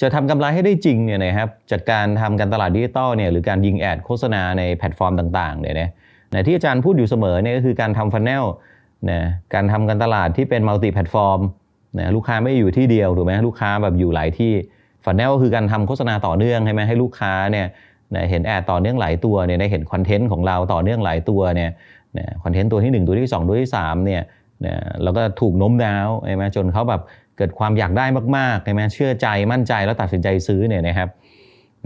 จะทำกำไรให้ได้จริงเนี่ยนะครับจากการทำการตลาดดิจิตอลเนี่ยหรือการยิงแอดโฆษณาในแพลตฟอร์มต่างๆเนี่ยนะที่อาจารย์พูดอยู่เสมอเนี่ยก็คือการทำฟันแนลนะการทำการตลาดที่เป็นมัลติแพลตฟอร์มนะลูกค้าไม่อยู่ที่เดียวถูกไหมลูกค้าแบบอยู่หลายที่ฟันแนลก็คือการทำโฆษณาต่อเนื่องใช่ไหมให้ลูกค้าเนี่ยนะเห็นแอดต่อเนื่องหลายตัวเนี่ยได้เห็นคอนเทนต์ของเราต่อเนื่องหลายตัวเนี่ยนะคอนเทนต์ตัวที่ 1 ตัวที่ 2 ตัวที่3เนี่ยนะแล้วก็ถูกโน้มน้าวใช่ไหมจนเขาแบบ เกิดความอยากได้มากๆใช่ไหมเชื่อใจมั่นใจแล้วตัดสินใจซื้อเนี่ยนะครับ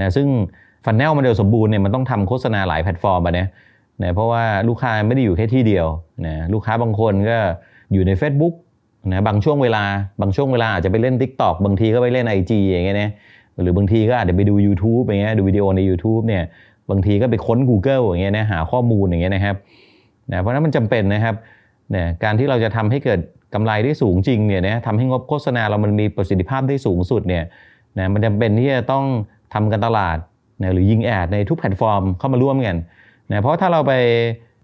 นะซึ่งฟันแนลมันเดียวสมบูรณ์เนี่ยมันต้องทำโฆษณาหลายแพลตฟอร์มอะนะนะเพราะว่าลูกค้าไม่ได้อยู่แค่ที่เดียวนะลูกค้าบางคนก็อยู่ใน Facebook นะบางช่วงเวลาบางช่วงเวลาอาจจะไปเล่น Tik t o อกบางทีก็ไปเล่น IG อย่างเงี้ยนะหรือบางทีก็อาจจะไปดู YouTube อย่างเงี้ยดูวิดีโอใน YouTube เนี่ยบางทีก็ไปค้น Google อย่างเงี้ยนะหาข้อมูลอย่างเงี้ยนะครับนะเพราะฉะนั้นมันจำเป็นนะครับนะการที่เราจะทำให้เกิด กำไรได้สูงจริงเนี่ยนะทำให้งบโฆษณาเรามันมีประสิทธิภาพได้สูงสุดเนี่ยนะมันจำเป็นที่จะต้องทำการตลาดนะหรือยิงแอดในทุกแพลตฟอร์มเข้ามาร่วมกันนะเพราะถ้าเราไป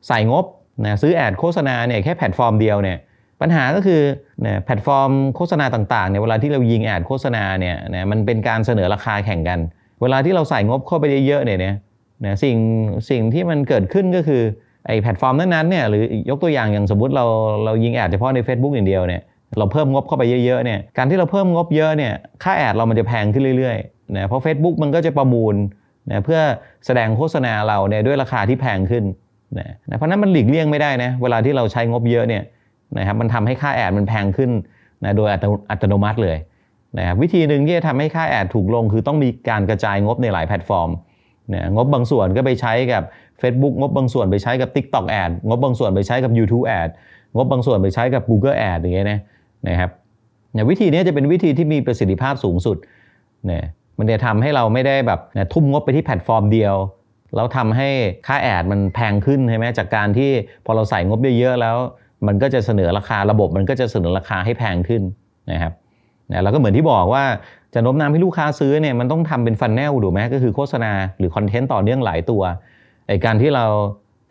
ใส่งบนะซื้อแอดโฆษณาเนี่ยแค่แพลตฟอร์มเดียวเนี่ยปัญหาก็คือนะแพลตฟอร์มโฆษณาต่างๆเนี่ยเวลาที่เรายิงแอดโฆษณาเนี่ยนะมันเป็นการเสนอราคาแข่งกัน เวลาที่เราใส่งบเข้าไปเยอะๆเนี่ยนะสิ่งสิ่งที่มันเกิดขึ้นก็คือ ไอ้แพลตฟอร์มนั้นๆเนี่ยหรือยกตัวอย่างอย่างสมมติเราเรายิงแอดเฉพาะใน Facebook อย่างเดียวเนี่ยเราเพิ่มงบเข้าไปเยอะๆเนี่ยการที่เราเพิ่มงบเยอะเนี่ยค่าแอดเรามันจะแพงขึ้นเรื่อยๆนะเพราะ Facebook มันก็จะประมูลนะเพื่อแสดงโฆษณาเราเนี่ยด้วยราคาที่แพงขึ้นนะนะเพราะนั้นมันหลีกเลี่ยงไม่ได้นะเวลาที่เราใช้งบเยอะเนี่ยนะครับมันทำให้ค่าแอดมันแพงขึ้นนะโดยอัตโนมัติเลยนะครับวิธีหนึ่งที่จะทำให้ค่าแอดถูกลง คือต้องมีการกระจายงบในหลายแพลตฟอร์ม นะงบบางส่วนก็ไปใช้กับ Facebook งบบางส่วนไปใช้กับ TikTok Ad งบบางส่วนไปใช้กับ YouTube Ad งบบางส่วนไปใช้กับ Google Ad อย่างเงี้ยนะนะครับนะวิธีนี้จะเป็นวิธีที่มีประสิทธิภาพสูงสุดนะมันจะทำให้เราไม่ได้แบบนะทุ่มงบไปที่แพลตฟอร์มเดียวแล้วทำให้ค่าแอดมันแพงขึ้นใช่ไหมจากการที่พอเราใส่งบเยอะๆแล้ว มันก็จะเสนอราคาระบบมันก็จะเสนอราคาให้แพงขึ้นนะครับนะแล้วก็เหมือนที่บอกว่า จะโน้มน้าวให้ลูกค้าซื้อเนี่ยมันต้องทำเป็นฟันแนลถูกไหมก็คือโฆษณาหรือคอนเทนต์ต่อเนื่องหลายตัวไอการที่เรา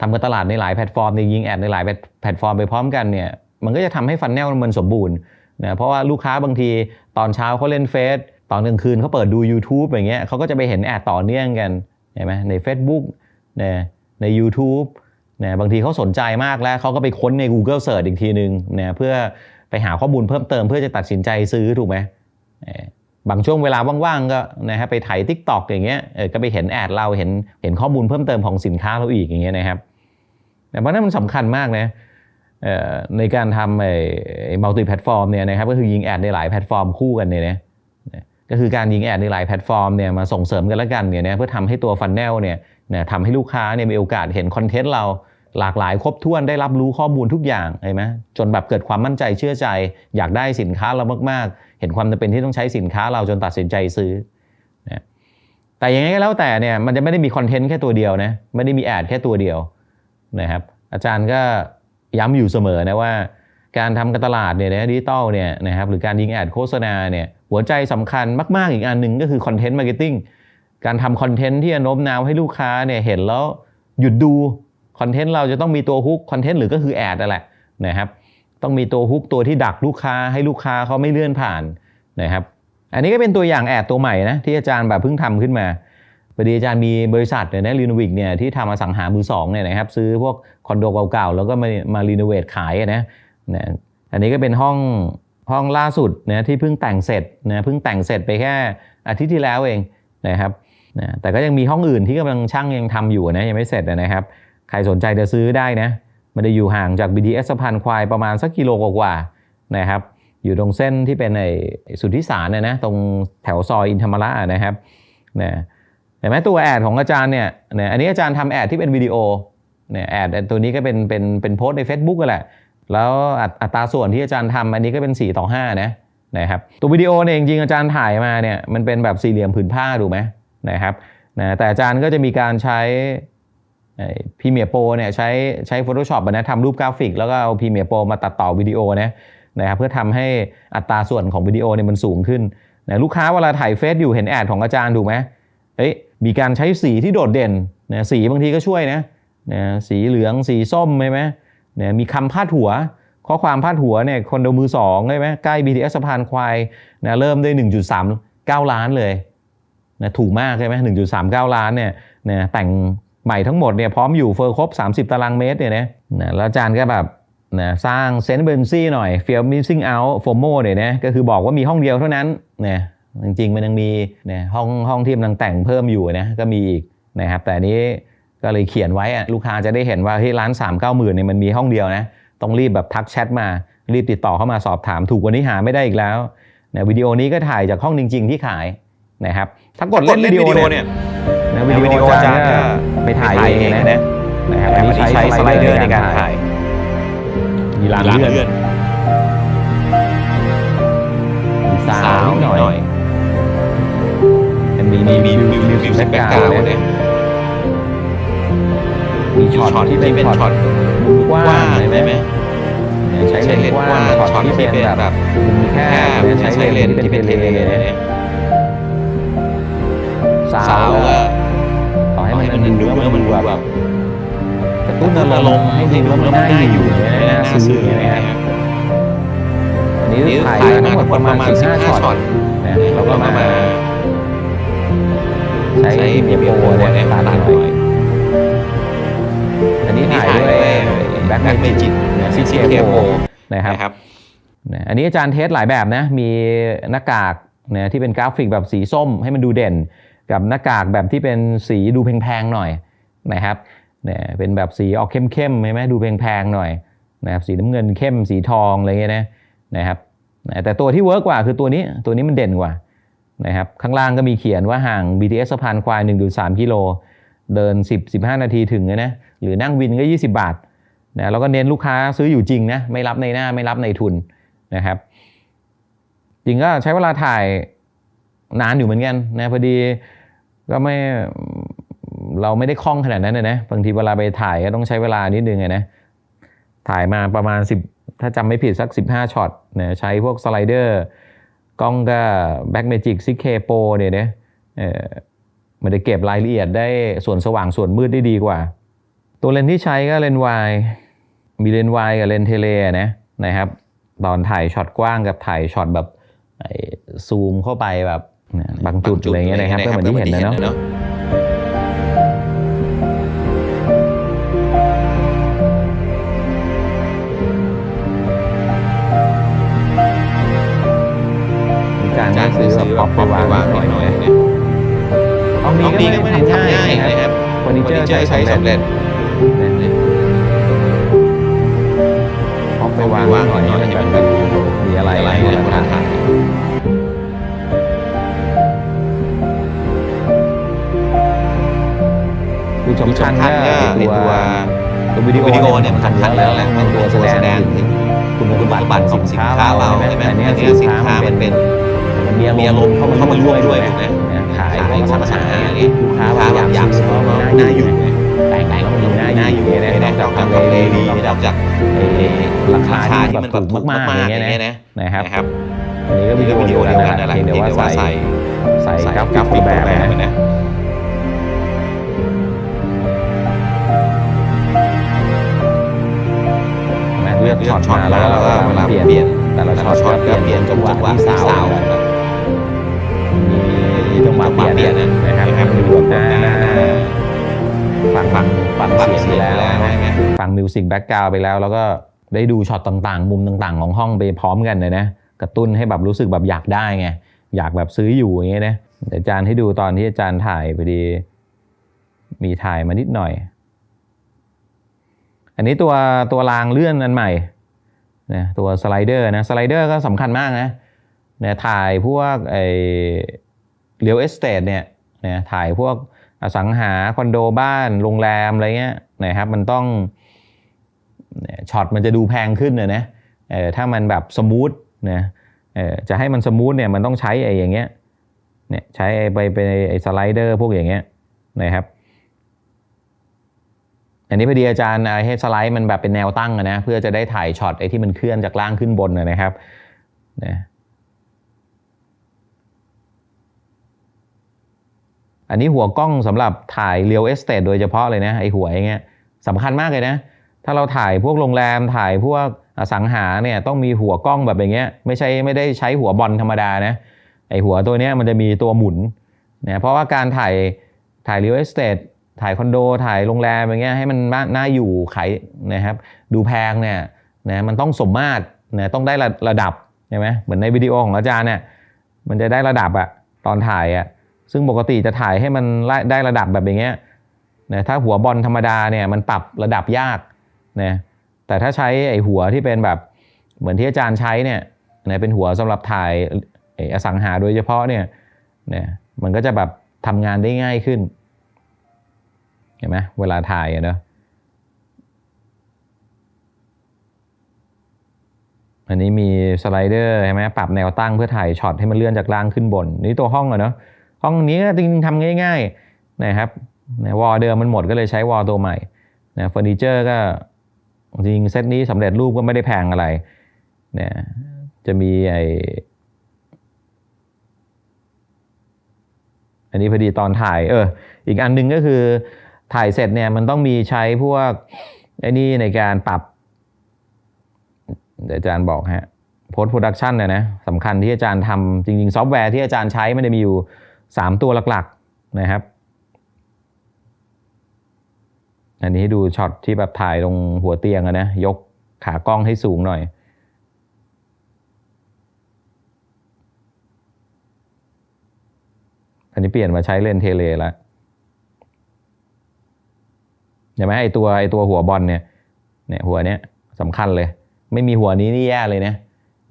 ทำการตลาดในหลายแพลตฟอร์มในยิงแอดในหลายแพลตฟอร์มไปพร้อมกันเนี่ยมันก็จะทำให้ฟันแนลมันสมบูรณ์นะเพราะว่าลูกค้าบางทีตอนเช้าเขาเล่นเฟซตอนกลางคืนเขาเปิดดู YouTube อย่างเงี้ยเขาก็จะไปเห็นแอดต่อเนื่องกันใช่ไหมใน Facebook นะใน YouTube นะบางทีเขาสนใจมากแล้วเขาก็ไปค้นใน Google Search อีกทีหนึ่งนะเพื่อไปหาข้อมูลเพิ่มเติมเพื่อจะตัดสินใจซื้อถูกไหม บางช่วงเวลาว่างๆก็นะฮะไปถ่ายทิกตอกอย่างเงี้ยเออก็ไปเห็นแอดเราเห็นเห็นข้อมูลเพิ่มเติมของสินค้าเราอีกอย่างเงี้ยนะครับแต่เพราะนั้นมันสำคัญมากนะในการทำไอ้มัลติแพลตฟอร์มเนี่ยนะครับก็คือยิงแอดในหลายแพลตฟอร์มคู่กันเนี่ยนะก็คือการยิงแอดในหลายแพลตฟอร์มเนี่ยมาส่งเสริมกันแล้วกันเนี่ยนะเพื่อทำให้ตัวฟันแนลเนี่ยนะทำให้ลูกค้าเนี่ยมีโอกาสเห็นคอนเทนต์เรา หลากหลายครบถ้วนได้รับรู้ข้อมูลทุกอย่างเห็นไหมจนแบบเกิดความมั่นใจเชื่อใจ อยากได้สินค้าเรามากๆ เห็นความจำเป็นที่ต้องใช้สินค้าเราจนตัดสินใจซื้อนะแต่ยังไงก็แล้วแต่เนี่ยมันจะไม่ได้มีคอนเทนต์แค่ตัวเดียวนะไม่ได้มีแอดแค่ตัวเดียวนะครับอาจารย์ก็ย้ำอยู่เสมอนะว่า การทำการตลาดเนี่ยนะดิจิตอลเนี่ยนะครับหรือการยิงแอดโฆษณาเนี่ยหัวใจสำคัญมากๆอีกอันหนึ่งก็คือคอนเทนต์มาร์เก็ตติ้งการทำคอนเทนต์ที่จะโน้มน้าวให้ลูกค้าเนี่ยเห็นแล้วหยุดดู คอนเทนต์เราจะต้องมีตัวฮุกคอนเทนต์หรือก็คือแอดนั่นแหละนะครับต้องมีตัวฮุกตัวที่ดักลูกค้าให้ลูกค้าเขาไม่เลื่อนผ่านนะครับอันนี้ก็เป็นตัวอย่างแอดตัวใหม่นะที่อาจารย์แบบเพิ่งทำขึ้นมาพอดีอาจารย์มีบริษัทเนี่ยนะรีโนวิกเนี่ยที่ทำมาสังหามือสองเนี่ยนะครับซื้อพวกคอนโดเก่าๆแล้วก็มามารีโนเวทขายนะนะอันนี้ก็เป็นห้องห้องล่าสุดนะที่เพิ่งแต่งเสร็จนะเพิ่งแต่งเสร็จไปแค่อาทิตย์ที่แล้วเองนะครับนะแต่ก็ยังมีห้องอื่นที่กำลังช่างยังทำอยู่นะยังไม่เสร็จนะครับ ใครสนใจจะซื้อได้นะ มันจะอยู่ห่างจาก BTS สะพานควายประมาณสักกิโลกว่าๆนะครับ อยู่ตรงเส้นที่เป็นไอ้สุทธิสารเนี่ยนะ ตรงแถวซอยอินธรรมระนะครับนะเห็นไหมตัวแอดของอาจารย์เนี่ยนะอันนี้อาจารย์ทำแอดที่เป็นวิดีโอเนี่ยแอดตัวนี้ก็เป็นเป็นเป็นโพสใน Facebook ก็แหละ แล้วอัตราส่วนที่อาจารย์ทำอันนี้ก็เป็น 4 ต่อ 5 นะนะครับตัววิดีโอเนี่ยจริงๆอาจารย์ถ่ายมาเนี่ยมันเป็นแบบสี่เหลี่ยมผืนผ้าถูกไหมนะครับนะแต่อาจารย์ก็จะมีการใช้ พีเมียโปรเนี่ยใช้ใช้ Photoshop นะทำรูปกราฟิก แล้วก็เอาพีเมียโปรมาตัดต่อวิดีโอนะนะครับเพื่อทำให้อัตราส่วนของวิดีโอเนี่ยมันสูงขึ้นนะลูกค้าเวลาถ่ายเฟซอยู่เห็นแอดของอาจารย์ถูกไหมเอ้ยมีการใช้สีที่โดดเด่นนะสีบางทีก็ช่วยนะนะสีเหลืองสีส้มใช่ไหมนะมีคำพาดหัว ข้อความพาดหัวเนี่ยคนดูมือสองใช่ไหมใกล้ BTS สะพานควายนะเริ่มด้วย9ล้านเลยนะถูกมากใช่ไหม1.39 ล้านเนี่ยนะแต่ง ใหม่ทั้งหมดเนี่ยพร้อมอยู่เฟอร์ครบ 30 ตารางเมตรเนี่ยนะนะแล้วอาจารย์ก็แบบนะสร้างเซนต์เบนซี่หน่อย Fear of Missing Out FOMO เนี่ยนะก็คือบอกว่ามีห้องเดียวเท่านั้นนะจริงๆ มันยังมีนะห้องห้องที่กำลังแต่งเพิ่มอยู่นะก็มีอีกนะครับแต่อันนี้ก็เลยเขียนไว้อะลูกค้าจะได้เห็นว่าที่ร้าน 3 9 0 0 0 0เนี่ยมันมีห้องเดียวนะต้องรีบแบบทักแชทมา รีบติดต่อเข้ามาสอบถามถูกกว่านี้หาไม่ได้อีกแล้วนะวิดีโอนี้ก็ถ่ายจากห้องจริง ๆ ที่ขายนะครับถ้ากดเล่นวิดีโอเนี่ยนะ วิดีโออาจารย์ก็ไปถ่ายเองนะนะครับอันนี้ใช้สไลเดอร์ในการถ่าย มีรางเลื่อนมีซาวนิดหน่อยมันมีมีมีมีมิวสิกแบ็กกราวด์เนี่ยมีช็อตที่เป็นช็อตมุมกว้างใช่ไหมใช้เลนส์กว้างช็อตที่เป็นแบบมุมแคบใช้เลนส์ที่เป็นเทเลเนี่ยซาวก็ต่อ ให้มันดูแล้วมันดูแบบกระตุ้นอารมณ์ให้ดูแล้วมันน่าอยู่เนี่ยน่าซื้อเนี่ยนะครับอันนี้ถ่ายมาทั้งหมดประมาณ15ช็อตนะแล้วก็มาใช้เมียโปรเนี่ยตัดหน่อยอันนี้ถ่ายด้วยแบ็คเมจิกซีเคโปนะครับนะอันนี้อาจารย์เทสหลายแบบนะ มีหน้ากากนะที่เป็นกราฟิกแบบสีส้มให้มันดูเด่น กับหน้ากากแบบที่เป็นสีดูแพงๆหน่อยนะครับเนี่ยเป็นแบบสีออกเข้มๆใช่ไหมดูแพงๆหน่อยนะครับสีน้ำเงินเข้มสีทองอะไรเงี้ยนะนะครับแต่ตัวที่เวิร์กกว่าคือตัวนี้ตัวนี้มันเด่นกว่านะครับข้างล่างก็มีเขียนว่าห่าง BTS สะพานควาย 1.3 กิโล เดิน 10-15 นาทีถึงเลยนะหรือนั่งวินก็ 20 บาทนะแล้วก็เน้นลูกค้าซื้ออยู่จริงนะไม่รับในหน้าไม่รับในทุนนะครับจริงก็ใช้เวลาถ่ายนานอยู่เหมือนกันนะพอดี ก็ไม่เราไม่ได้คล่องขนาดนั้นนะนะบางทีเวลาไปถ่ายก็ต้องใช้เวลานิดนึงไงนะถ่ายมาประมาณ 10 ถ้าจำไม่ผิดสัก 15ช็อตนะใช้พวกสไลเดอร์กล้องก็แบ็กเมจิกซิเคโปเนี่ยนะเออมันจะเก็บรายละเอียดได้ส่วนสว่างส่วนมืดได้ดีกว่า ตัวเลนส์ที่ใช้ก็เลนส์วายมีเลนส์วายกับเลนส์เทเลนะนะครับ ตอนถ่ายช็อตกว้างกับถ่ายช็อตแบบซูมเข้าไปแบบ บางจุดอะไรเงี้ยนะครับก็เหมือนที่เห็นนะเนาะมีการให้ซื้อแบบปรับไปวางหน่อยหน่อยเนี่ยห้องนี้ก็ไม่ได้ทำง่ายนะครับเฟอร์นิเจอร์ใช้สำเร็จออกไปวางหน่อยให้มันแบบมีอะไรอะไรมาถ่าย ผู้ชมท่านก็ตัวตัววิดีโอเนี่ยมันสำคัญแล้วแหละมันตัวแสดงถึงคุณสมบัติของสินค้าเราใช่ไหมอันนี้สินค้ามันเป็นมันมีอารมณ์เข้ามาร่วมด้วยถูกไหมขายของสรรพสามิลูกค้าแบบอยากซื้อน่าอยู่แต่งแต่งแล้วมันน่าอยู่เนี่ยนอกจากทำเลดีนอกจากราคาที่มันถูกมากๆอย่างเงี้ยนะนะครับอันนี้ก็วิดีโอเดียวกันนั่นแหละเพียงแต่ว่าใส่ใส่กราฟิกแบบนะ ลือกช็อตมาแล้วก็เวลาเปลี่ยน แต่ละช็อตก็เปลี่ยนจังหวะที่สาวมีจังหวะเปลี่ยนนะครับมีบทหน้าฟังฟังฟังเสียงแล้วฟังมิวสิกแบ็กกราวไปแล้ว แล้วก็ได้ดูช็อตต่างๆ มุมต่างๆ ของห้องไปพร้อมกันเลยนะ กระตุ้นให้แบบรู้สึกแบบอยากได้ไง อยากแบบซื้ออยู่อย่างเงี้ยนะเดี๋ยวอาจารย์ให้ดูตอนที่อาจารย์ถ่ายพอดี มีถ่ายมานิดหน่อย อันนี้ตัวตัวรางเลื่อนอันใหม่นะตัวสไลเดอร์นะสไลเดอร์ก็สำคัญมากนะเนี่ยถ่ายพวกไอเรียลเอสเตทเนี่ยนะถ่ายพวกอสังหาคอนโดบ้านโรงแรมอะไรเงี้ยนะครับมันต้องช็อตมันจะดูแพงขึ้นเลยนะเออถ้ามันแบบสมูทนะเออจะให้มันสมูทเนี่ยมันต้องใช้ไอ้อย่างเงี้ยเนี่ยใช้ไปไปไอ้สไลเดอร์พวกอย่างเงี้ยนะครับ อันนี้พอดีอาจารย์ให้สไลด์มันแบบเป็นแนวตั้งนะเพื่อจะได้ถ่ายช็อตไอ้ที่มันเคลื่อนจากล่างขึ้นบนนะครับนะอันนี้หัวกล้องสำหรับถ่ายเรียลเอสเตทโดยเฉพาะเลยนะไอ้หัวอย่างเงี้ยสำคัญมากเลยนะ ถ้าเราถ่ายพวกโรงแรมถ่ายพวกอสังหาเนี่ยต้องมีหัวกล้องแบบอย่างเงี้ยไม่ใช่ไม่ได้ใช้หัวบอลธรรมดานะไอหัวตัวเนี้ยมันจะมีตัวหมุนนะเพราะว่าการถ่ายถ่ายเรียลเอสเตท ถ่ายคอนโดถ่ายโรงแรมอย่างเงี้ยให้มันน่าอยู่ขายนะครับ ดูแพงเนี่ยนะมันต้องสมมาตรนะต้องได้ระระดับใช่ไหมเหมือนในวิดีโอของอาจารย์เนี่ยมันจะได้ระดับอะตอนถ่ายอะซึ่งปกติจะถ่ายให้มันได้ระดับแบบอย่างเงี้ยนะถ้าหัวบอลธรรมดาเนี่ยมันปรับระดับยากนะแต่ถ้าใช้ไอ้หัวที่เป็นแบบเหมือนที่อาจารย์ใช้เนี่ยนะเป็นหัวสำหรับถ่ายไออสังหาโดยเฉพาะเนี่ยนะมันก็จะแบบทำงานได้ง่ายขึ้น เห็นไหมเวลาถ่ายเนาะอันนี้มีสไลเดอร์ใช่ไหมปรับแนวตั้งเพื่อถ่ายช็อตให้มันเลื่อนจากล่างขึ้นบน นี่ตัวห้องอะเนาะห้องนี้จริงๆทำง่ายๆนะครับวอลเดิมมันหมดก็เลยใช้วอลตัวใหม่นะเฟอร์นิเจอร์ก็จริงเซตนี้สำเร็จรูปก็ไม่ได้แพงอะไรนี่ยจะมีไออันนี้พอดีตอนถ่ายเอออีกอันหนึงก็คือ ถ่ายเสร็จเนี่ยมันต้องมีใช้พวกไอ้นี่ในการปรับเดี๋ยวอาจารย์บอกฮะโพสต์โปรดักชันเนี่ยนะสำคัญที่อาจารย์ทำจริง ๆ ซอฟต์แวร์ที่อาจารย์ใช้มันจะมีอยู่ 3 ตัวหลักๆนะครับ อันนี้ให้ดูช็อตที่แบบถ่ายลงหัวเตียงอะนะยกขากล้องให้สูงหน่อย อันนี้เปลี่ยนมาใช้เลนเทเลแล้ว เห็นไหมไอตัวไอตัวหัวบอลเนี่ยเนี่ยหัวเนี้ยสำคัญเลย ไม่มีหัวนี้นี่แย่เลยนะ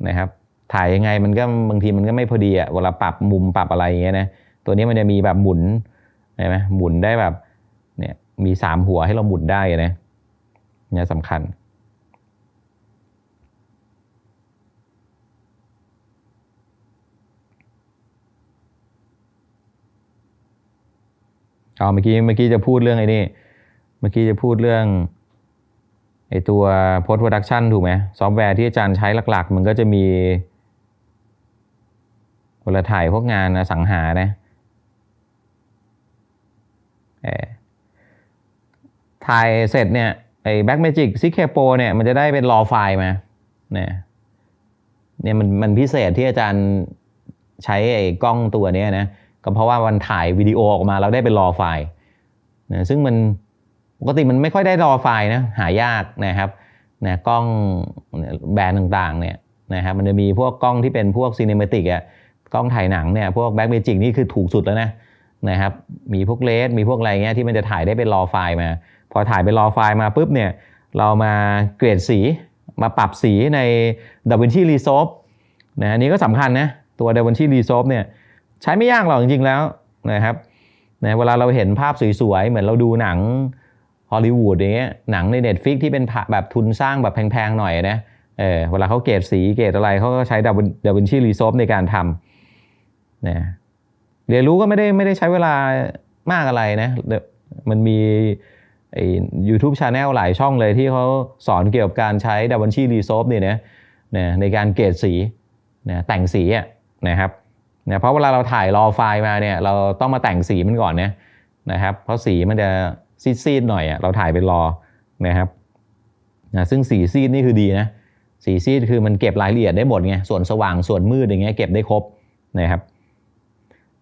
นะครับ ถ่ายยังไงมันก็บางทีมันก็ไม่พอดีอะเวลาปรับมุมปรับอะไรอย่างเงี้ยนะตัวนี้มันจะมีแบบหมุนเห็นไหมหมุนได้แบบเนี่ยมีสามหัวให้เราหมุนได้นะเนี่ยสำคัญเอาเมื่อกี้เมื่อกี้จะพูดเรื่องไอ้นี่ มื่อกี้จะพูดเรื่องไอ้ตัว post production ถูกไหมซอฟต์แวร์ที่อาจารย์ใช้หลัก ๆ มันก็จะมีเวลาถ่ายพวกงานสังหานะถ่ายเสร็จเนี่ยไอ้ Blackmagic 6K Pro เนี่ยมันจะได้เป็น raw ไฟล์มาเนี่ยเนี่ยมันมันพิเศษที่อาจารย์ใช้ไอ้กล้องตัวนี้นะก็เพราะว่ามันถ่ายวิดีโอออกมาแล้วได้เป็นรอไฟล์นะซึ่งมัน ปกติมันไม่ค่อยได้รอไฟล์นะหายากนะครับนะกล้องแบรนด์ต่างๆเนี่ยนะครับมันจะมีพวกกล้องที่เป็นพวกซีเนมาติกอะกล้องถ่ายหนังเนี่ยพวกแบ็กเมจิกนี่คือถูกสุดแล้วนะนะครับมีพวกเลสมีพวกอะไรเงี้ยที่มันจะถ่ายได้เป็นรอไฟล์มา พอถ่ายเป็นรอไฟล์มาปุ๊บเนี่ยเรามาเกรดสีมาปรับสีใน DaVinci Resolve นะอันนี้ก็สำคัญนะตัว DaVinci Resolve เนี่ยใช้ไม่ยากหรอกจริงๆแล้วนะครับนะเวลาเราเห็นภาพสวยๆ เหมือนเราดูหนัง ฮอลลีวูดอย่างเงี้ยหนังใน Netflix ที่เป็นแบบทุนสร้างแบบแพงๆหน่อยนะเออเวลาเขาเกรดสีเกรดอะไรเขาก็ใช้ดาวินชีรีโซฟในการทำนะเรียนรู้ก็ไม่ได้ไม่ได้ใช้เวลามากอะไรนะ มันมีไอ้ YouTube Channel หลายช่องเลยที่เขาสอนเกี่ยวกับการใช้ดาวินชีรีโซฟเนี่ยนะนะในการเกรดสีนะแต่งสีอะนะครับนะเพราะเวลาเราถ่ายรอไฟล์มาเนี่ยเราต้องมาแต่งสีมันก่อนนะนะครับ เพราะสีมันจะ ซีดๆหน่อยอะเราถ่ายเป็นรอนะครับนะซึ่งสีซีดนี่คือดีนะสีซีดคือมันเก็บรายละเอียดได้หมดไงส่วนสว่างส่วนมืดอย่างเงี้ยเก็บได้ครบนะครับ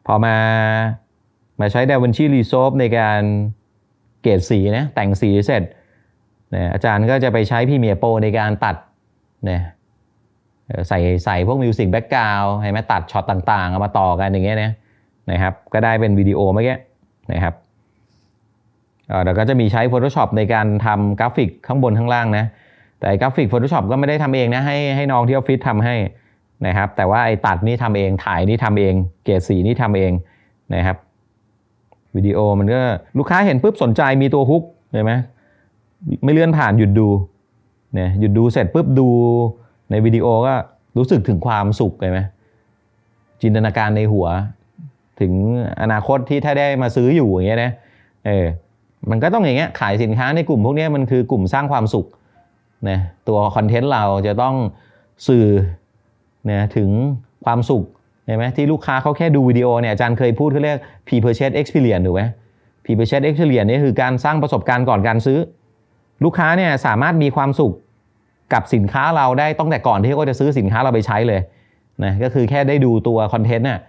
พอมามาใช้ DaVinci Resolve ในการเกรดสีนะแต่งสีเสร็จนะอาจารย์ก็จะไปใช้ Premiere Pro ในการตัดนะใส่ใส่พวกมิวสิกแบ็กกราวด์ให้ไหมตัดช็อตต่างๆ เอามาต่อกันอย่างเงี้ยนะนะครับ ก็ได้เป็นวิดีโอเมื่อกี้นะครับ เดี๋ยวก็จะมีใช้ Photoshop ในการทำกราฟิกข้างบนข้างล่างนะ แต่กราฟิก Photoshop ก็ไม่ได้ทำเองนะ ให้ให้น้องที่ออฟฟิศทำให้นะครับ แต่ว่าไอ้ตัดนี่ทำเอง ถ่ายนี่ทำเอง เกรดสีนี่ทำเองนะครับ วิดีโอมันก็ลูกค้าเห็นปุ๊บสนใจมีตัวฮุกเห็นไหมไม่เลื่อนผ่านหยุดดูเนี่ยหยุดดูเสร็จปุ๊บดูในวิดีโอก็รู้สึกถึงความสุขเลยไหมจินตนาการในหัว ถึงอนาคตที่ถ้าได้มาซื้ออยู่อย่างเงี้ยนะเออ มันก็ต้องอย่างเงี้ยขายสินค้าในกลุ่มพวกนี้มันคือกลุ่มสร้างความสุขนะตัวคอนเทนต์เราจะต้องสื่อนะถึงความสุขเห็นไหมที่ลูกค้าเขาแค่ดูวิดีโอเนี่ยอาจารย์เคยพูดเขาเรียก pre purchase experience ถูกไหม pre purchase experience นี่คือการสร้างประสบการณ์ก่อนการซื้อ ลูกค้าเนี่ยสามารถมีความสุขกับสินค้าเราได้ตั้งแต่ก่อนที่เขาจะซื้อสินค้าเราไปใช้เลยนะก็คือแค่ได้ดูตัวคอนเทนต์น่ะ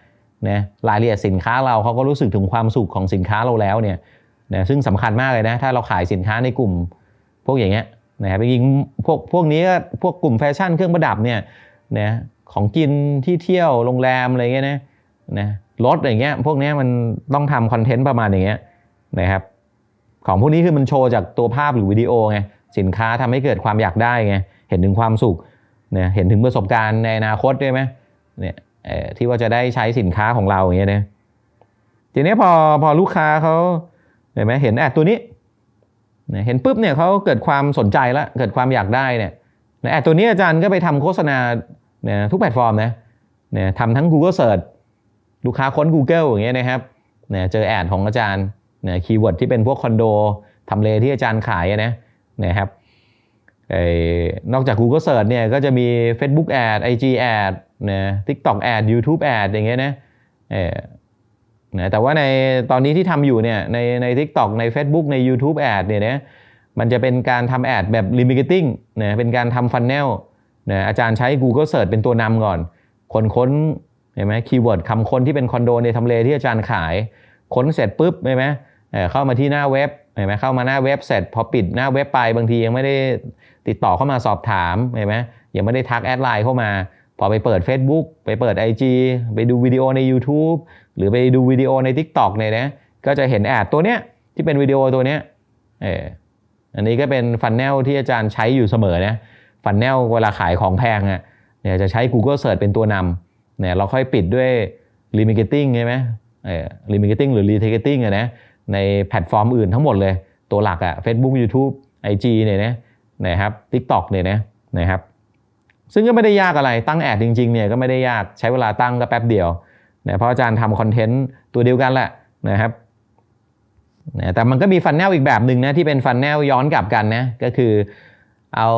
นะรายละเอียดสินค้าเราเขาก็รู้สึกถึงความสุขของสินค้าเราแล้วเนี่ย นะซึ่งสำคัญมากเลยนะถ้าเราขายสินค้าในกลุ่มพวกอย่างเงี้ยนะครับจริงๆพวกพวกนี้ก็พวกกลุ่มแฟชั่นเครื่องประดับเนี่ยนะของกินที่เที่ยวโรงแรมอะไรเงี้ยนะนะรถอย่างเงี้ยพวกนี้มันต้องทำคอนเทนต์ประมาณอย่างเงี้ยนะครับของพวกนี้คือมันโชว์จากตัวภาพหรือวิดีโอไงสินค้าทำให้เกิดความอยากได้ไงเห็นถึงความสุขเนี่ยเห็นถึงประสบการณ์ในอนาคตด้วยไหมเนี่ยที่ว่าจะได้ใช้สินค้าของเราอย่างเงี้ยนะทีนี้พอพอลูกค้าเขา เห็นไหมเห็นแอดตัวนี้เห็นปุ๊บเนี่ยเขาเกิดความสนใจแล้วเกิดความอยากได้เนี่ยแอดตัวนี้อาจารย์ก็ไปทำโฆษณาเนี่ยทุกแพลตฟอร์มนะเนี่ยทำทั้ง Google Search ลูกค้าค้น Google อย่างเงี้ยนะครับเนี่ยเจอแอดของอาจารย์เนี่ยคีย์เวิร์ดที่เป็นพวกคอนโดทำเลที่อาจารย์ขายนะนะครับเอ่อนอกจาก Google Search เนี่ยก็จะมี Facebook Ad IG Ad นะ TikTok Ad YouTube Ad อย่างเงี้ยนะเอ นะแต่ว่าในตอนนี้ที่ทำอยู่เนี่ยในใน TikTok ใน Facebook ใน YouTube Ad เนี่ยนะมันจะเป็นการทำแอดแบบ Remarketing นะเป็นการทำฟันแนลนะอาจารย์ใช้ Google Search เป็นตัวนำก่อน คนค้นเห็นไหมคีย์เวิร์ดคำค้นที่เป็นคอนโดในทำเลที่อาจารย์ขาย ค้นเสร็จปุ๊บเห็นไหมเอ่อเข้ามาที่หน้าเว็บเห็นไหมเข้ามาหน้าเว็บเสร็จพอปิดหน้าเว็บไปบางทียังไม่ได้ติดต่อเข้ามาสอบถามเห็นไหมยังไม่ได้ทักแอดไลน์เข้ามา พอไปเปิด Facebook ไปเปิด IG ไปดูวิดีโอใน YouTube หรือไปดูวิดีโอใน TikTok เนี่ยนะก็จะเห็นแอดตัวเนี้ยที่เป็นวิดีโอตัวเนี้ยเอออันนี้ก็เป็นฟันแนลที่อาจารย์ใช้อยู่เสมอนะฟันแนลเวลาขายของแพงอะเนี่ยจะใช้ Google Search เป็นตัวนำเนี่ยเราค่อยปิดด้วย Remarketing ใช่ไหมเออ Remarketing หรือ Retargeting อะนะในแพลตฟอร์มอื่นทั้งหมดเลย ตัวหลักอะ Facebook YouTube IG เนี่ยนะนะครับ TikTok เนี่ยนะนะครับ ซึ่งก็ไม่ได้ยากอะไรตั้งแอดจริงๆเนี่ยก็ไม่ได้ยากใช้เวลาตั้งก็แป๊บเดียวนะเพราะอาจารย์ทำคอนเทนต์ตัวเดียวกันแหละนะครับนะแต่มันก็มีฟันแนลอีกแบบหนึ่งนะที่เป็นฟันแนลย้อนกลับกันนะก็คือเอา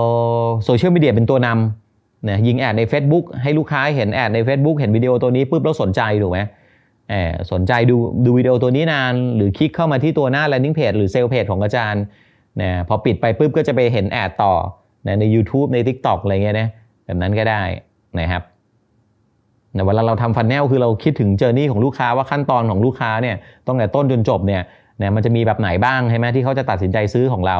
โซเชียลมีเดียเป็นตัวนำนะยิงแอดใน Facebook ให้ลูกค้าเห็นแอดใน Facebook เห็นวิดีโอตัวนี้ปุ๊บแล้วสนใจถูกไหมเออสนใจดูดูวิดีโอตัวนี้นาน หรือคลิกเข้ามาที่ตัวหน้า landing page หรือเซลล์เพจของอาจารย์นะพอปิดไปปุ๊บก็จะไปเห็นแอดต่อนะใน YouTube ใน TikTok อะไรเงี้ยนะ แบบนั้นก็ได้นะครับแต่เวลาเราทำฟันแนลคือเราคิดถึงเจอร์นี่ของลูกค้าว่าขั้นตอนของลูกค้าเนี่ยตั้งแต่ต้นจนจบเนี่ยนะมันจะมีแบบไหนบ้างใช่ไหมที่เขาจะตัดสินใจซื้อของเรา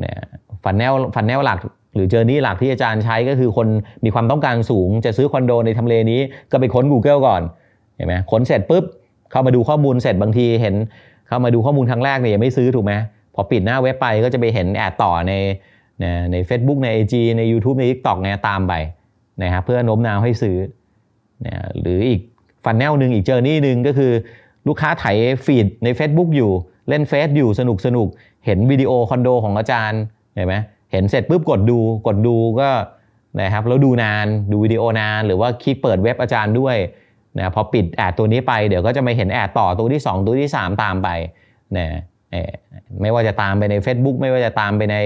เนี่ยฟันแนลฟันแนลหลักหรือเจอร์นี่หลักที่อาจารย์ใช้ก็คือคนมีความต้องการสูง จะซื้อคอนโดในทำเลนี้ก็ไปค้น Google ก่อนเห็นไหมค้นเสร็จปุ๊บเข้ามาดูข้อมูลเสร็จบางทีเห็น เข้ามาดูข้อมูลครั้งแรกเนี่ยยังไม่ซื้อถูกไหมพอปิดหน้าเว็บไปก็จะไปเห็นแอดต่อใน ในใน Facebook ใน IG ใน YouTube ใน TikTok เนี่ยตามไปนะครับเพื่อโน้มน้าวให้ซื้อนี่ยหรืออีกฟันแนลหนึ่งอีกเจอร์นี่หนึ่งก็คือลูกค้าไถฟีดใน Facebook อยู่เล่นเฟซอยู่สนุกสนุกเห็นวิดีโอคอนโดของอาจารย์เห็นไหมเห็นเสร็จปุ๊บกดดูกดดูก็นะครับแล้วดูนานดูวิดีโอนาน หรือว่าคลิกเปิดเว็บอาจารย์ด้วยนะพอปิดแอดตัวนี้ไปเดี๋ยวก็จะมาเห็นแอดต่อตัวที่ 2 ตัวที่ 3 ตามไปนะไม่ว่าจะตามไปใน Facebook ไม่ว่าจะตามไปใน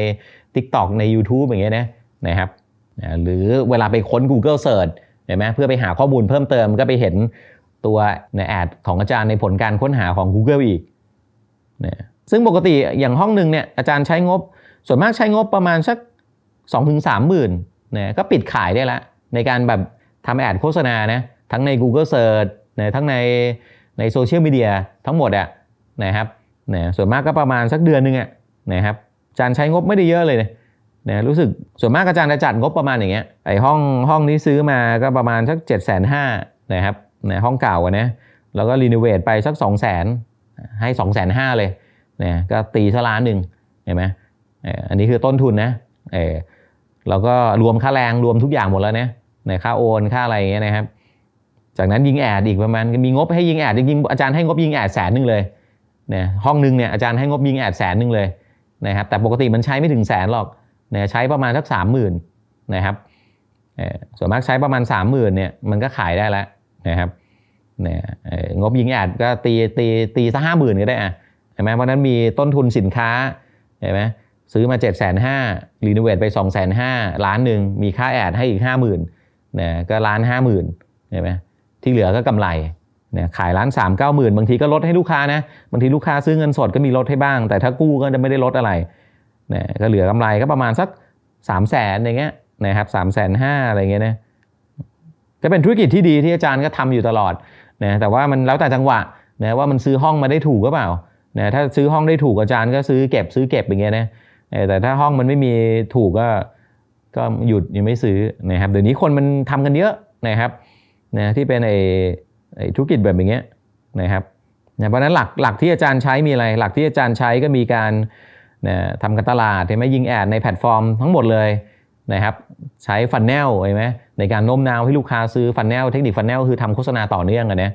TikTok ใน YouTube อย่างเงี้ยนะนะครับหรือเวลาไปค้น Google Search เห็นไหมเพื่อไปหาข้อมูลเพิ่มเติมก็ไปเห็นตัวในแอดของอาจารย์ในผลการค้นหาของ Google อีกนะซึ่งปกติอย่างห้องหนึ่งเนี่ยอาจารย์ใช้งบ ส่วนมากใช้งบประมาณสัก 2-3 หมื่นนะก็ปิดขายได้ล้วในการแบบทำแอดโฆษณานะทั้งใน Google Search นะทั้งในในโซเชียลมีเดียทั้งหมดอะนะครับนะส่วนมากก็ประมาณสักเดือนหนึงอะนะครับ จารย์ใช้งบไม่ได้เยอะเลยนะรู้สึกส่วนมากอาจารย์จะจัดงบประมาณอย่างเงี้ยไอห้องห้องนี้ซื้อมาก็ประมาณสัก7จ็ดแสนห้านะครับนะห้องเก่าอะนะแล้วก็รีโนเวทไปสัก2องแสนให้2องแสนห้าเลยนะก็ตีซะล้านหนึ่งเห็นไหมอันนี้คือต้นทุนนะเออแล้วก็รวมค่าแรงรวมทุกอย่างหมดแล้วนะในค่าโอนค่าอะไรอย่างเงี้ยนะครับ จากนั้นยิงแอดอีกประมาณมีงบให้ยิงแอดจริงๆอาจารย์ให้งบยิงแอดแสนหนึ่งเลยเนี่ยห้องหนึงเนี่ยอาจารย์ให้งบยิงแอดแสนหนึ่งเลย นะครับแต่ปกติมันใช้ไม่ถึงแสนหรอกนี่ยใช้ประมาณสักสามหมื่นนะครับส่วนมากใช้ประมาณสามหมื่นเนี่ยมันก็ขายได้แล้วนะครับเนี่ยงบยิงแอดก็ตีตีตีสักห้าหมื่นก็ได้อะเห็นไหมเพราะนั้นมีต้นทุนสินค้าเห็นไหมซื้อมา7จ็ดแสนห้ารีโนเวทไป2องแสนห้าล้านหนึ่งมีค่าแอดให้อีกห้าหมื่นก็ล้านห้าหมื่นเห็นไหมที่เหลือก็กำไร เนี่ยขายร้านสามเก้าหมื่นบางทีก็ลดให้ลูกค้านะบางทีลูกค้าซื้อเงินสดก็มีลดให้บ้าง แต่ถ้ากู้ก็จะไม่ได้ลดอะไรเนี่ยก็เหลือกำไรก็ประมาณสักสามแสนอย่างเงี้ยนะครับสามแสนห้าอะไรเงี้ยนะก็เป็นธุรกิจที่ดีที่อาจารย์ก็ทำอยู่ตลอดนะแต่ว่ามันแล้วแต่จังหวะนะว่ามันซื้อห้องมาได้ถูกหรือเปล่านะถ้าซื้อห้องได้ถูกอาจารย์ก็ซื้อเก็บซื้อเก็บอย่างเงี้ยนะแต่ถ้าห้องมันไม่มีถูกก็ก็หยุดยังไม่ซื้อนะครับเดี๋ยวนี้คนมันทำกันเยอะนะครับนะที่เป็นไอ ธุรกิจแบบอย่างเงี้ยนะครับนะเพราะนั้นหลักหลักที่อาจารย์ใช้มีอะไร หลักที่อาจารย์ใช้ก็มีการนะทำการตลาดเห็นไหมยิงแอดในแพลตฟอร์มทั้งหมดเลยนะครับใช้ฟันแนลเห็นไหมในการโน้มน้าวให้ลูกค้าซื้อฟันแนลเทคนิคฟันแนลคือทำโฆษณาต่อเนื่องกันนะ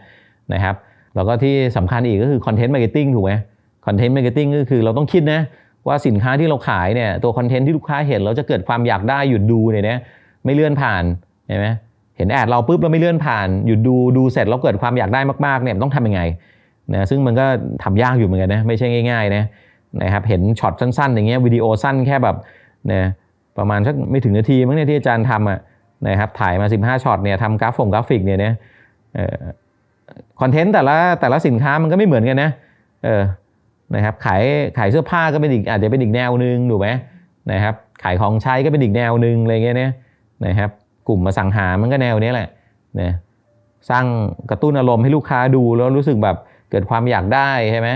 นะครับแล้วก็ที่สำคัญอีกก็คือคอนเทนต์มาร์เก็ตติ้งถูกไหมคอนเทนต์มาร์เก็ตติ้งก็คือเราต้องคิดนะว่าสินค้าที่เราขายเนี่ยตัวคอนเทนต์ที่ลูกค้าเห็นเราจะเกิดความอยากได้หยุดดูเนี่ยนะไม่เลื่อนผ่านเห็นไหม เห็นแอดเราปุ๊บเราไม่เลื่อนผ่านหยุดดูดูเสร็จแล้วเกิดความอยากได้มากๆเนี่ยต้องทำยังไงนะซึ่งมันก็ทำยากอยู่เหมือนกันนะไม่ใช่ง่าย ๆนะนะครับเห็นช็อตสั้น ๆ อย่างเงี้ยวิดีโอสั้นแค่แบบนะประมาณสักไม่ถึงนาทีมั้งเนี่ยที่อาจารย์ทำอะนะครับถ่ายมา 15ช็อตเนี่ยทำกราฟงกราฟิกเนี่ยนะคอนเทนต์แต่ละแต่ละสินค้ามันก็ไม่เหมือนกันนะเออนะครับขายขายเสื้อผ้าก็เป็นอีกอาจจะเป็นอีกแนวหนึ่งถูกไหมนะครับขายของใช้ก็เป็นอีกแนวหนึ่งอะไรเงี้ยเนี่ยนะครับ กลุ่มมาสั่งหามันก็แนวนี้แหละนะสร้างกระตุ้นอารมณ์ให้ลูกค้าดูแล้วรู้สึกแบบเกิดความอยากได้ใช่ไหม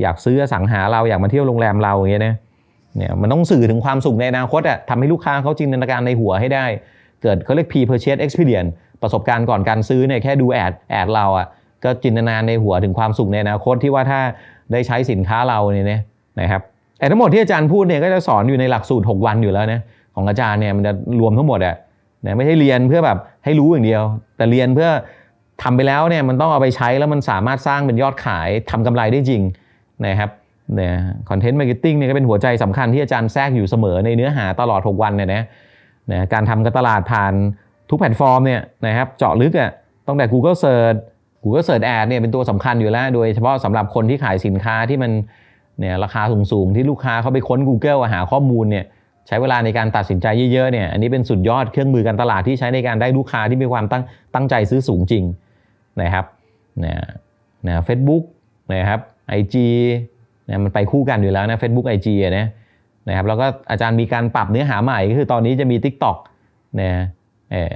อยากซื้อสั่งหาเราอยากมาเที่ยวโรงแรมเราอย่างเงี้ยนะเนี่ยมันต้องสื่อถึงความสุขในอนาคตอะทำให้ลูกค้าเขาจินตนาการในหัวให้ได้ เกิดเขาเรียก P purchase experience ประสบการณ์ก่อนการซื้อเนี่ยแค่ดูแอดแอดเราอะก็จินตนาในหัวถึงความสุขในอนาคตที่ว่าถ้าได้ใช้สินค้าเราเนี่ยนะครับแต่ทั้งหมดที่อาจารย์พูดเนี่ยก็จะสอนอยู่ในหลักสูตร 6 วันอยู่แล้วนะของอาจารย์เนี่ยมันจะรวมทั้งหมดอะ นะไม่ใช่เรียนเพื่อแบบให้รู้อย่างเดียว แต่เรียนเพื่อทำไปแล้วเนี่ยมันต้องเอาไปใช้แล้วมันสามารถสร้างเป็นยอดขายทำกำไรได้จริงนะครับเนี่ยคอนเทนต์มาร์เก็ตติ้งเนี่ยก็เป็นหัวใจสำคัญที่อาจารย์แทรกอยู่เสมอในเนื้อหาตลอด 6 วันเนี่ยนะนะการทำการตลาดผ่านทุกแพลตฟอร์มเนี่ยนะครับเจาะลึกอะ่ะตั้งแต่ Google Search Google Search Ad เนี่ยเป็นตัวสำคัญอยู่แล้ว โดยเฉพาะสำหรับคนที่ขายสินค้าที่มันเนี่ยราคาสูงๆ ที่ลูกค้าเขาไปค้น Google หาข้อมูลเนี่ย ใช้เวลาในการตัดสินใจเยอะๆเนี่ยอันนี้เป็นสุดยอดเครื่องมือการตลาดที่ใช้ในการได้ลูกค้าที่มีความตั้งตั้งใจซื้อสูงจริงนะครับนะนะเฟซบุ๊กนะครับไอจีนะมันไปคู่กันอยู่แล้วนะ Facebook IG อะนะนะครับแล้วก็อาจารย์มีการปรับเนื้อหาใหม่ก็คือตอนนี้จะมี TikTok นะเออ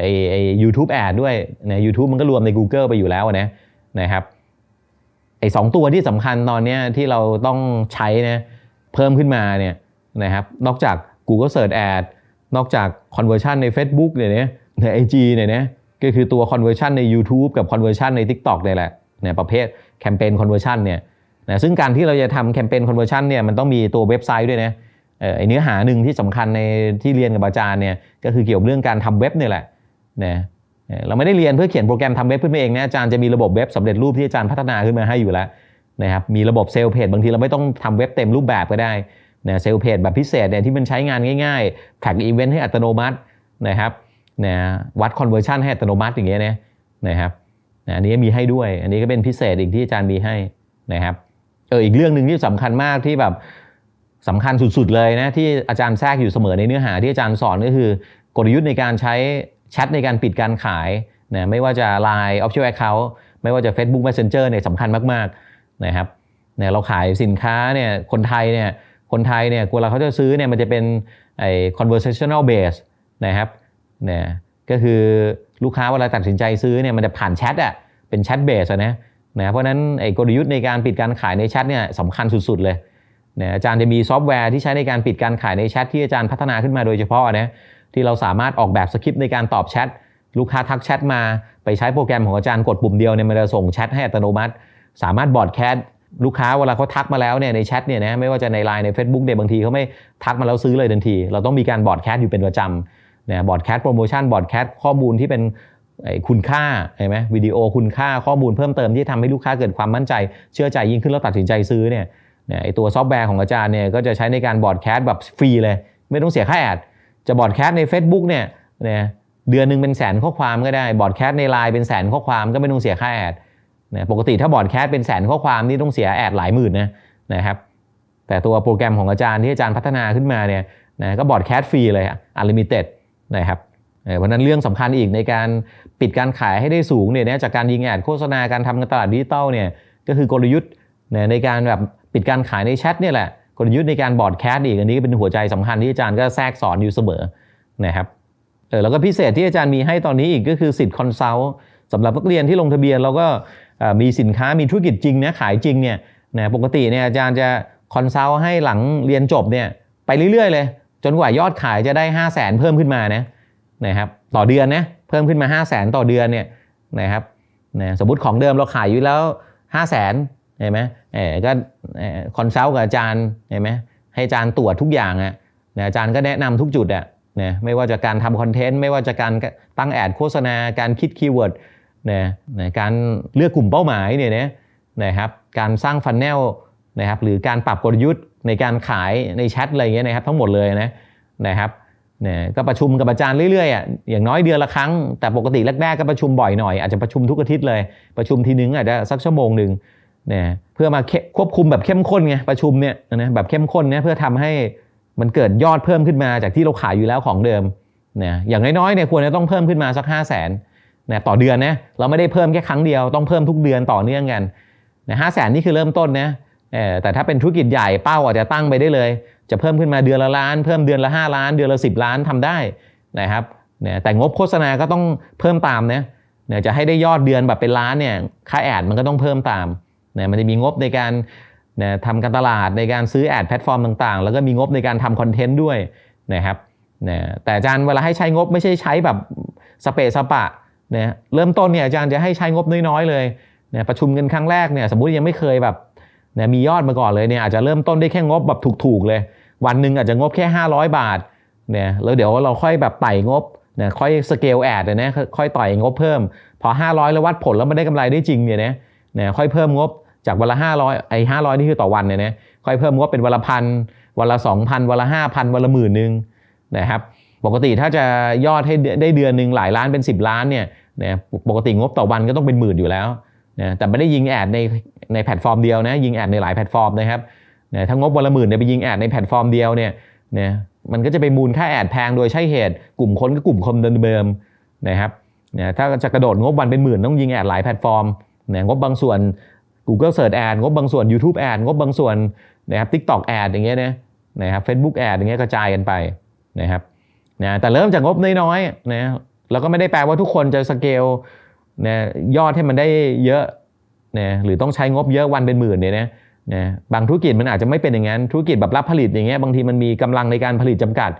ไอไอยูทูบแอดด้วยนะยูทูบมันก็รวมใน Google ไปอยู่แล้วนะนะครับไอสองตัวที่สำคัญตอนนี้ที่เราต้องใช้นะเพิ่มขึ้นมาเนี่ย นะครับ นอกจาก Google Search Ad นอกจาก conversion ใน Facebook เนี่ยนะใน IG เนี่ยนะก็คือตัว conversion ใน YouTube กับ conversion ใน TikTok เนี่ยแหละเนี่ยประเภทแคมเปญ conversion เนี่ยนะซึ่งการที่เราจะทำแคมเปญ conversion เนี่ยมันต้องมีตัวเว็บไซต์ด้วยนะเออเนื้อหาหนึ่งที่สำคัญในที่เรียนกับอาจารย์เนี่ยก็คือเกี่ยวกับเรื่องการทำเว็บเนี่ยแหละนะเราไม่ได้เรียนเพื่อเขียนโปรแกรมทำเว็บขึ้นมาเองนะอาจารย์จะมีระบบเว็บสำเร็จรูปที่อาจารย์พัฒนาขึ้นมาให้อยู่แล้วนะครับมีระบบเซลล์เพจบางทีเราไม่ต้องทำเว็บเต็มรูปแบบก็ได้ นะเซลล์เพจแบบพิเศษเนี่ยที่มันใช้งานง่ายๆแท็กอีเวนต์ให้อัตโนมัตินะครับนะวัดคอนเวอร์ชันให้อัตโนมัติอย่างเงี้ยนะนะครับนะอันนี้มีให้ด้วย อันนี้ก็เป็นพิเศษอีกที่อาจารย์มีให้นะครับเอออีกเรื่องหนึ่งที่สำคัญมากที่แบบสำคัญสุดๆเลยนะที่อาจารย์แทรกอยู่เสมอในเนื้อหาที่อาจารย์สอนก็คือกลยุทธ์ในการใช้แชทในการปิดการขายนะไม่ว่าจะ Line Official Account ไม่ว่าจะ Facebook Messenger เนี่ยสำคัญมากๆนะครับเนี่ยเราขายสินค้าเนี่ยคนไทยเนี่ย คนไทยเนี่ยเวลาเขาจะซื้อเนี่ยมันจะเป็นไอ้ conversational base นะครับเนี่ยก็คือลูกค้าเวลาตัดสินใจซื้อเนี่ยมันจะผ่านแชทอะเป็นแชทเบสนะนะเพราะนั้นไอ้กลยุทธ์ในการปิดการขายในแชทเนี่ยสำคัญสุด ๆ เลยนี่ยอาจารย์จะมีซอฟต์แวร์ที่ใช้ในการปิดการขายในแชทที่อาจารย์พัฒนาขึ้นมาโดยเฉพาะนะที่เราสามารถออกแบบสคริปต์ในการตอบแชทลูกค้าทักแชทมาไปใช้โปรแกรมของอาจารย์กดปุ่มเดียวเนี่ยมันจะส่งแชทให้อัตโนมัติ สามารถบอร์ดแคส ลูกค้าเวลาเขาทักมาแล้วเนี่ยในแชทเนี่ยนะไม่ว่าจะในไลน์ใน Facebook เนี่ยบางทีเขาไม่ทักมาแล้วซื้อเลยทันที เราต้องมีการบอร์ดแคสอยู่เป็นประจำเนี่ยบอร์ดแคสโปรโมชั่นบอร์ดแคสข้อมูลที่เป็นคุณค่าเห็นไหมวิดีโอคุณค่าข้อมูลเพิ่มเติมที่ทำให้ลูกค้าเกิดความมั่นใจ เชื่อใจยิ่งขึ้นแล้วตัดสินใจซื้อเนี่ยเนี่ยไอตัวซอฟต์แวร์ของอาจารย์เนี่ยก็จะใช้ในการบอร์ดแคสแบบฟรีเลย ไม่ต้องเสียค่าแอดจะบอร์ดแคสใน Facebook เนี่ยเนี่ยเดือนหนึ่งเป็นแสนข้อความก็ได้บอร์ดแคสในไลน์เป็นแสนข้อความก็ไม่ต้องเสียค่าแอด นะปกติถ้าบอร์ดแคสเป็นแสนข้อความนี่ต้องเสียแอดหลายหมื่นนะนะครับแต่ตัวโปรแกรมของอาจารย์ที่อาจารย์พัฒนาขึ้นมาเนี่ยนะก็บอร์ดแคสฟรีเลยอันลิมิเต็ดนะครับเพราะนั้นเรื่องสำคัญอีกในการปิดการขายให้ได้สูงเนี่ยจากการยิงแอดโฆษณาการทำการตลาดดิจิตอลเนี่ยก็คือกลยุทธ์ในการแบบปิดการขายในแชทเนี่ยแหละกลยุทธ์ในการบอร์ดแคสอีกอันนี้ก็เป็นหัวใจสำคัญที่อาจารย์ก็แทรกสอนอยู่เสมอนะครับเออแล้วก็พิเศษที่อาจารย์มีให้ตอนนี้อีกก็คือสิทธิ์คอนซัลท์สำหรับนักเรียนที่ลงทะเบียนเราก็ มีสินค้ามีธุรกิจจริงนะขายจริงเนี่ยนะปกติเนี่ยอาจารย์จะคอนซัลท์ให้หลังเรียนจบเนี่ยไปเรื่อยๆ เลย จนกว่ายอดขายจะได้ 5 0 0แสนเพิ่มขึ้นมานะนะครับต่อเดือนนะเพิ่มขึ้นมา 5 0 0แสนต่อเดือนเนี่ยนะครับนะสมมติของเดิมเราขายอยู่แล้ว 5 0 0แสนเห็นไหมเออก็คอนซัลท์กับอาจารย์เห็นไหมให้อาจารย์ตรวจทุกอย่างอะนะอาจารย์ก็แนะนำทุกจุดอะนะไม่ว่าจะการทำคอนเทนต์ไม่ว่าจะการตั้งแอดโฆษณาการคิดคีย์เวิร์ด นะนะการเลือกกลุ่มเป้าหมายเนี่ยนะนะครับการสร้างฟันแนลนะครับหรือการปรับกลยุทธ์ในการขายในแชทอะไรเงี้ยนะครับทั้งหมดเลยนะนะครับเนี่ยก็ประชุมกับอาจารย์เรื่อยๆอะอย่างน้อยเดือนละครั้ง แต่ปกติแรกๆก็ประชุมบ่อยหน่อยอาจจะประชุมทุกอาทิตย์เลยประชุมทีนึงอาจจะสักชั่วโมงหนึ่งเนี่ยเพื่อมาควบคุมแบบเข้มข้นไงประชุมเนี่ยนะแบบเข้มข้นเนี่ยเพื่อทำให้มันเกิดยอดเพิ่มขึ้นมาจากที่เราขายอยู่แล้วของเดิมเนี่ยอย่างน้อยๆเนี่ยควรจะต้องเพิ่มขึ้นมาสัก 5 0 0 0 0น นะต่อเดือนนะเราไม่ได้เพิ่มแค่ครั้งเดียวต้องเพิ่มทุกเดือนต่อเนื่องกันนะห้าแสนนี่คือเริ่มต้นนะแต่ถ้าเป็นธุรกิจใหญ่เป้าอาจจะตั้งไปได้เลย จะเพิ่มขึ้นมาเดือนละล้าน เพิ่มเดือนละ 5 ล้าน เดือนละ 10 ล้านทำได้นะครับนี่ยแต่งบโฆษณาก็ต้องเพิ่มตามนะนี่ยจะให้ได้ยอดเดือนแบบเป็นล้านเนี่ยค่าแอดมันก็ต้องเพิ่มตามนี่ยมันจะมีงบในการนี่ยทำการตลาดในการซื้อแอดแพลตฟอร์มต่างๆ แล้วก็มีงบในการทำคอนเทนต์ด้วยนะครับนี่ยแต่อาจารย์เวลาให้ใช้งบไม่ใช่ใช้แบบสเปซสปะ นี่ยเริ่มต้นเนี่ยอาจารย์จะให้ใช้งบน้อยๆเลยเนี่ยประชุมกันครั้งแรกเนี่ยสมมุติยังไม่เคยแบบเนี่ยมียอดมาก่อนเลยเนี่ยอาจจะเริ่มต้นได้แค่งบแบบถูกๆเลย วันหนึ่งอาจจะงบแค่ 500 บาทเนี่ยแล้วเดี๋ยวเราค่อยแบบไต่งบเนี่ยค่อยสเกลแอดนะค่อยต่อยงบเพิ่ม พอ 500 แล้ววัดผลแล้วมันได้กำไรได้จริงเนี่ยนะเนี่ยค่อยเพิ่มงบจากวันละ 500ไอ้500 นี่คือต่อวันเนี่ยนะค่อยเพิ่มงบเป็นวันละพันวันละ 2,000วันละ5,000วันละหมื่นหนึ่งนะครับ ปกติถ้าจะยอดให้ได้เดือนหนึ่งหลายล้านเป็น 10 ล้านเนี่ยนะปกติงบต่อวันก็ต้องเป็นหมื่นอยู่แล้วนะแต่ไม่ได้ยิงแอดในในแพลตฟอร์มเดียวนะยิงแอดในหลายแพลตฟอร์มนะครับเนี่ยถ้างบวันละหมื่นเนี่ยไปยิงแอดในแพลตฟอร์มเดียวเนี่ยเนี่ยมันก็จะไปมูลค่าแอดแพงโดยใช่เหตุกลุ่มคนก็กลุ่มคนเดิมๆนะครับนี่ยถ้าจะกระโดดงบวันเป็นหมื่นต้องยิงแอดหลายแพลตฟอร์มนี่ยงบบางส่วน Google Search Ad งบบางส่วน YouTube Ad งบบางส่วนนะครับ TikTok Ad อย่างเงี้ยนะนะครับ Facebook Ad อย่างเงี้ยกระจายกันไปนะครับ นะแต่เริ่มจากงบน้อยๆนะแล้วก็ไม่ได้แปลว่าทุกคนจะสเกลนะยอดให้มันได้เยอะนะหรือต้องใช้งบเยอะวันเป็นหมื่นเนี่ยนะนะบางธุรกิจมันอาจจะไม่เป็นอย่างนั้นธุรกิจแบบรับผลิตอย่างเงี้ยบางทีมันมีกำลังในการผลิตจำกัด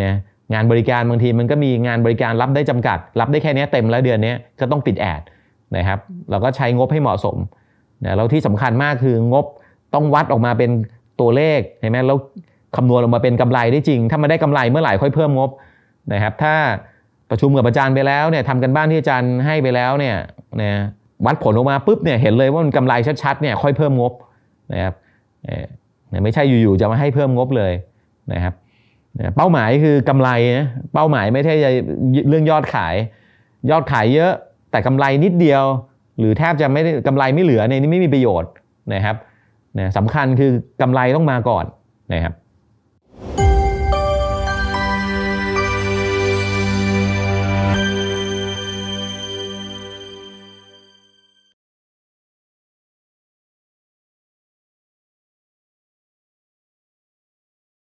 นะงานบริการบางทีมันก็มีงานบริการรับได้จำกัด รับได้แค่นี้เต็มแล้วเดือนนี้ก็ต้องปิดแอดนะครับเราก็ใช้งบให้เหมาะสมนะแล้วที่สำคัญมากคืองบต้องวัดออกมาเป็นตัวเลขเห็นไหมแล้ว คำนวณออกมาเป็นกำไรได้จริง ถ้ามันได้กำไรเมื่อไหร่ค่อยเพิ่มงบนะครับถ้าประชุมกับอาจารย์ไปแล้วเนี่ยทำกันบ้านที่อาจารย์ให้ไปแล้วเนี่ยนะวัดผลออกมาปุ๊บเนี่ยเห็นเลยว่ามันกำไรชัดๆเนี่ยค่อยเพิ่มงบนะครับไม่ใช่อยู่ๆจะมาให้เพิ่มงบเลยนะครับเป้าหมายคือกำไรนะเป้าหมายไม่ใช่เรื่องยอดขาย ยอดขายเยอะแต่กำไรนิดเดียว หรือแทบจะไม่กำไรไม่เหลือในนี้ไม่มีประโยชน์นะครับสำคัญคือกำไรต้องมาก่อนนะครับ